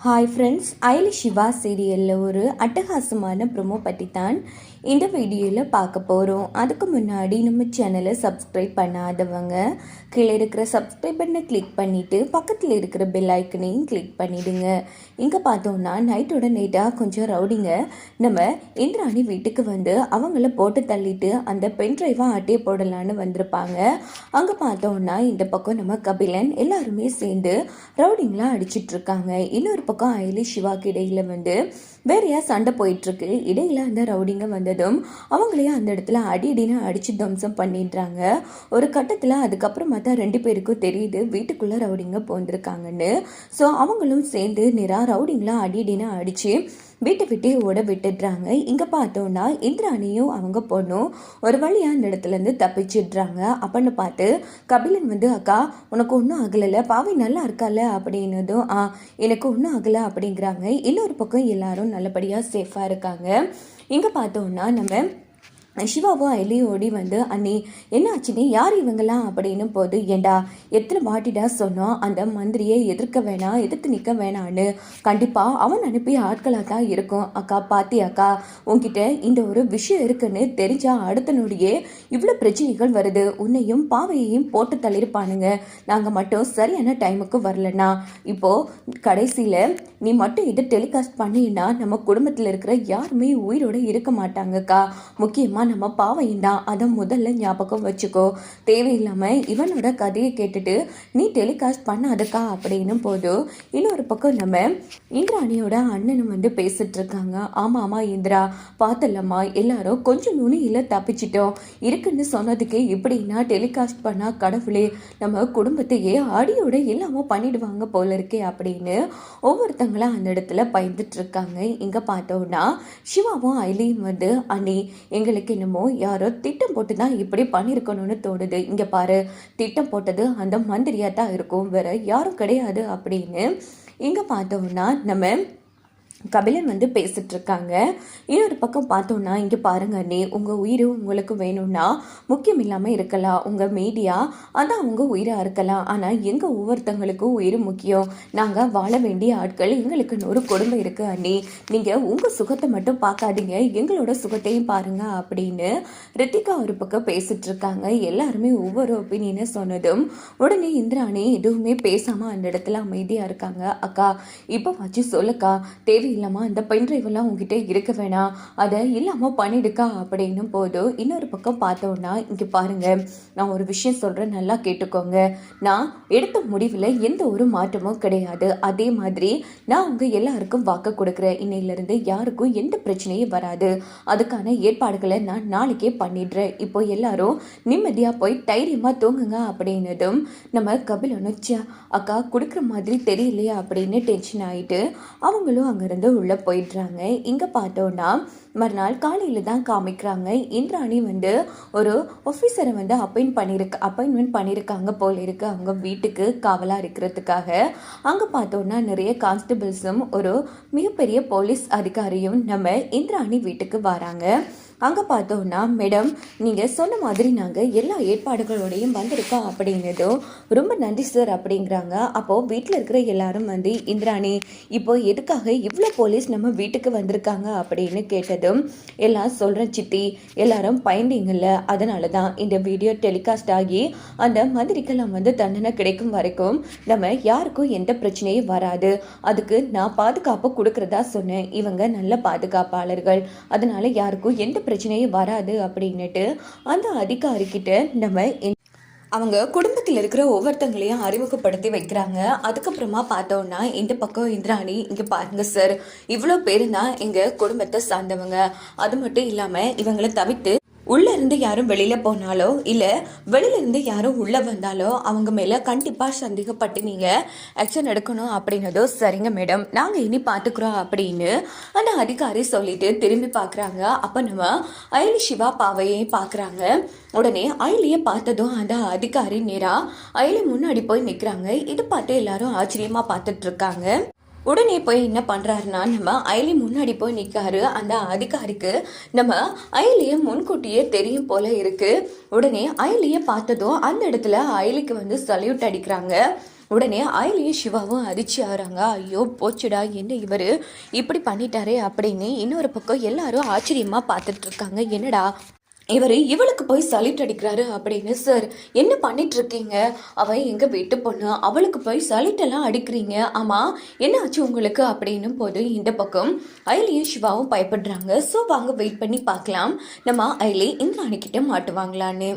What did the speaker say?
Hi friends ஐலி Siva சீரியலில் ஒரு அட்டகாசமான ப்ரோமோ பற்றி தான் இந்த வீடியோவில் பார்க்க போகிறோம் அதுக்கு முன்னாடி நம்ம சேனலை சப்ஸ்கிரைப் பண்ணாதவங்க கீழே இருக்கிற சப்ஸ்கிரைப் பண்ணை கிளிக் பண்ணிவிட்டு பக்கத்தில் இருக்கிற பெல் ஐக்கனையும் கிளிக் பண்ணிவிடுங்க இங்கே பார்த்தோம்னா நைட்டோட நைட்டாக கொஞ்சம் ரவுடிங்க நம்ம இந்திராணி வீட்டுக்கு வந்து அவங்கள போட்டு தள்ளிட்டு அந்த பென் ட்ரைவாக ஆட்டியே போடலான்னு வந்திருப்பாங்க. அங்கே பார்த்தோம்னா இந்த பக்கம் நம்ம கபிலன் எல்லாருமே சேர்ந்து ரவுடிங்களாம் அடிச்சிட்ருக்காங்க இன்னொரு பக்கம் அயலி சிவாக்கு இடையில் வந்து வேறையா சண்டை போயிட்டுருக்கு? இடையில் அந்த ரவுடிங்க வந்ததும் அவங்களையும் அந்த இடத்துல அடி அடின்னு அடிச்சு தம்சம் பண்ணிடுறாங்க. ஒரு கட்டத்தில் அதுக்கப்புறமா தான் ரெண்டு பேருக்கும் தெரியுது வீட்டுக்குள்ளே ரவுடிங்க போந்திருக்காங்கன்னு ஸோ அவங்களும் சேர்ந்து நேரா ரவுடிங்களாம் அடி அடின்னு வீட்டை விட்டு ஓட விட்டுடுறாங்க. இங்கே பார்த்தோன்னா இந்திராணியும் அவங்க பொண்ணும் ஒரு வழியாக அந்த இடத்துலேருந்து தப்பிச்சிடுறாங்க. அப்படின்னு பார்த்து கபிலன் வந்து அக்கா உனக்கு ஒன்றும் ஆகலைல்ல பாவை நல்லா இருக்கால அப்படின்னதும் ஆ எனக்கு ஒன்றும் ஆகலை அப்படிங்கிறாங்க. இன்னொரு பக்கம் எல்லாரும் நல்லபடியாக சேஃபாக இருக்காங்க. இங்கே பார்த்தோன்னா நம்ம சிவாவும் அயலியும் ஓடி வந்து அண்ணி என்ன ஆச்சுனே யார் இவங்கெல்லாம்? அப்படின்னு போது ஏண்டா எத்தனை வாட்டிடா சொன்னோம் அந்த மந்திரியை எதிர்க்க வேணாம் எதிர்த்து நிற்க வேணான்னு. கண்டிப்பாக அவன் அனுப்பி ஆட்களாக தான் இருக்கும். அக்கா பாத்தி அக்கா உன்கிட்ட இந்த ஒரு விஷயம் இருக்குன்னு தெரிஞ்சா அடுத்த நொடியே இவ்வளோ பிரச்சனைகள் வருது. உன்னையும் பாவையையும் போட்டு தள்ளியிருப்பானுங்க. நாங்கள் மட்டும் சரியான டைமுக்கு வரலன்னா இப்போது கடைசியில் நீ மட்டும் இதை டெலிகாஸ்ட் பண்ணினா நம்ம குடும்பத்தில் இருக்கிற யாருமே உயிரோட இருக்க மாட்டாங்கக்கா. முக்கியமாக நம்ம பாவையும் தான் அதை முதல்ல ஞாபகம் வச்சுக்கோ. தேவையில்லாமல் இவனோட கதையை கேட்டுட்டு நீ டெலிகாஸ்ட் பண்ணாதக்கா அப்படின்னும் போது இன்னொரு பக்கம் நம்ம இந்திராணியோட அண்ணனும் வந்து பேசிட்டு இருக்காங்க ஆமாம் ஆமாம் இந்திரா பார்த்தலம்மா எல்லாரும் கொஞ்சம் நுனியில் தப்பிச்சிட்டோம். இருக்குன்னு சொன்னதுக்கே இப்படின்னா டெலிகாஸ்ட் பண்ணால் கடவுளே நம்ம குடும்பத்தையே அடியோட இல்லாமல் பண்ணிடுவாங்க போல இருக்கே அப்படின்னு ஒவ்வொருத்தங்களும் அந்த இடத்துல பயந்துட்டு இருக்காங்க இங்கே பார்த்தோன்னா சிவாவும் ஐலியும் வந்து அண்ணி எங்களுக்கு என்னமோ யாரோ திட்டம் போட்டு தான் இப்படி பண்ணியிருக்கணும்னு தோணுது. இங்கே பாரு திட்டம் போட்டது அந்த மந்திரியாக தான் இருக்கும். வேற யாரும் கிடையாது அப்படின்னு இங்கே பார்த்தோம்னா நம்ம கபிலன் வந்து பேசிட்டு இருக்காங்க இன்னொரு பக்கம் பார்த்தோன்னா இங்கே பாருங்க அண்ணே உங்கள் உயிர் உங்களுக்கு வேணும்னா முக்கியம் இல்லாமல் இருக்கலாம். உங்கள் மீடியா அதான் உங்கள் உயிராக இருக்கலாம். ஆனால் எங்கள் ஒவ்வொருத்தங்களுக்கும் உயிர் முக்கியம். நாங்கள் வாழ வேண்டிய ஆட்கள் எங்களுக்கு ஒரு குடும்பம் இருக்கு அண்ணே. நீங்கள் உங்கள் சுகத்தை மட்டும் பார்க்காதீங்க. எங்களோட சுகத்தையும் பாருங்க அப்படின்னு ரித்திகா ஒரு பக்கம் பேசிட்டு இருக்காங்க எல்லாருமே ஒவ்வொரு ஒப்பீனியனை சொன்னதும் உடனே இந்திராணி எதுவுமே பேசாமல் அந்த இடத்துல அமைதியாக இருக்காங்க. அக்கா இப்போ வச்சு சொல்லுக்கா தேவை இல்லாமல் அந்த பென் ட்ரைவெல்லாம் உங்ககிட்ட இருக்க வேணாம். அதை இல்லாமல் பண்ணிடுக்கா அப்படின்னும் போது இன்னொரு பக்கம் பார்த்தோன்னா இங்கே பாருங்க நான் ஒரு விஷயம் சொல்கிறேன் நல்லா கேட்டுக்கோங்க. நான் எடுத்த முடிவில் எந்த ஒரு மாற்றமும் கிடையாது. அதே மாதிரி நான் உங்கள் எல்லாருக்கும் வாக்கு கொடுக்குறேன். இன்னையிலேருந்து யாருக்கும் எந்த பிரச்சனையும் வராது. அதுக்கான ஏற்பாடுகளை நான் நாளைக்கே பண்ணிடுறேன். இப்போ எல்லாரும் நிம்மதியாக போய் தைரியமாக தூங்குங்க அப்படின்னதும் நம்ம கபிலனுச்சா அக்கா கொடுக்குற மாதிரி தெரியலையா அப்படின்னு டென்ஷன் ஆகிட்டு அவங்களும் அங்கேருந்து உள்ளே போயிடுறாங்க. இங்கே பார்த்தோன்னா மறுநாள் காலையில் தான் காமிக்கிறாங்க. இந்திராணி வந்து ஒரு ஆஃபீஸரை வந்து அப்பாயின் பண்ணியிருக்கு அப்பாயின்மெண்ட் பண்ணியிருக்காங்க போல இருக்கு. அவங்க வீட்டுக்கு காவலாக இருக்கிறதுக்காக. அங்கே பார்த்தோன்னா நிறைய கான்ஸ்டபிள்ஸும் ஒரு மிகப்பெரிய போலீஸ் அதிகாரியும் நம்ம இந்திராணி வீட்டுக்கு வராங்க. அங்கே பார்த்தோன்னா மேடம் நீங்கள் சொன்ன மாதிரி நாங்கள் எல்லா ஏற்பாடுகளோடையும் வந்திருக்கோம் அப்படின்னதும் ரொம்ப நன்றி சார் அப்படிங்கிறாங்க. அப்போது வீட்டில் இருக்கிற எல்லாரும் வந்து இந்திராணி இப்போ எதுக்காக இவ்வளோ போலீஸ் நம்ம வீட்டுக்கு வந்திருக்காங்க? அப்படின்னு கேட்டது கேட்டதும் எல்லாம் சொல்கிறேன் சித்தி எல்லாரும் பயந்தீங்கல்ல அதனால தான் இந்த வீடியோ டெலிகாஸ்ட் ஆகி அந்த மந்திரிக்கெல்லாம் வந்து தண்டனை கிடைக்கும் வரைக்கும் நம்ம யாருக்கும் எந்த பிரச்சனையும் வராது. அதுக்கு நான் பாதுகாப்பு கொடுக்குறதா சொன்னேன். இவங்க நல்ல பாதுகாப்பாளர்கள். அதனால யாருக்கும் எந்த பிரச்சனையும் வராது அப்படின்னுட்டு அந்த அதிகாரிக்கிட்ட நம்ம அவங்க குடும்பத்தில் இருக்கிற ஒவ்வொருத்தங்களையும் அறிமுகப்படுத்தி வைக்கிறாங்க. அதுக்கப்புறமா பார்த்தோன்னா இந்த பக்கம் இந்திராணி இங்கே பாருங்க சார் இவ்வளோ பேர் தான் எங்கள் குடும்பத்தை சார்ந்தவங்க. அது மட்டும் இல்லாமல் இவங்களை தவிர்த்து உள்ள இருந்து யாரும் வெளியில போனாலோ இல்ல வெளியில இருந்து யாரும் உள்ள வந்தாலோ அவங்க மேல கண்டிப்பா சந்தேகப்பட்டு நீங்க ஆக்ஷன் எடுக்கணும் அப்படின்னதோ சரிங்க மேடம் நாங்க இனி பாத்துக்கிறோம் அப்படின்னு அந்த அதிகாரி சொல்லிட்டு திரும்பி பாக்குறாங்க. அப்ப நம்ம அயலி சிவா பாவையை பாக்குறாங்க. உடனே அயலிய பார்த்ததும் அந்த அதிகாரி நேரா அயலி முன்னாடி போய் நிக்கிறாங்க. இது பார்த்து எல்லாரும் ஆச்சரியமா பார்த்துட்டு இருக்காங்க. உடனே போய் என்ன பண்ணுறாருன்னா நம்ம அயலி முன்னாடி போய் நிற்காரு அந்த அதிகாரிக்கு நம்ம அயலியை முன்கூட்டியே தெரியும் போல இருக்குது உடனே அயலியை பார்த்ததும் அந்த இடத்துல அயலிக்கு வந்து சல்யூட் அடிக்கிறாங்க. உடனே அயலியும் சிவாவும் அதிர்ச்சி ஆகிறாங்க. ஐயோ போச்சுடா என்ன இவர்? இப்படி பண்ணிட்டாரே அப்படின்னு இன்னொரு பக்கம் எல்லாரும் ஆச்சரியமாக பார்த்துட்ருக்காங்க என்னடா இவர் இவளுக்கு போய் சல்யூட் அடிக்கிறாரு அப்படின்னு சார் என்ன பண்ணிட்டு இருக்கீங்க அவன் எங்க வீட்டு பொண்ணு அவளுக்கு போய் சல்யூட் எல்லாம் அடிக்கிறீங்க. ஆமா என்ன ஆச்சு உங்களுக்கு? அப்படின்னும் போது இந்த பக்கம் ஐலியும் சிவாவும் பயப்படுறாங்க. ஸோ வாங்க வெயிட் பண்ணி பார்க்கலாம். நம்ம ஐலி இந்த கிட்ட மாட்டுவாங்களான்னு.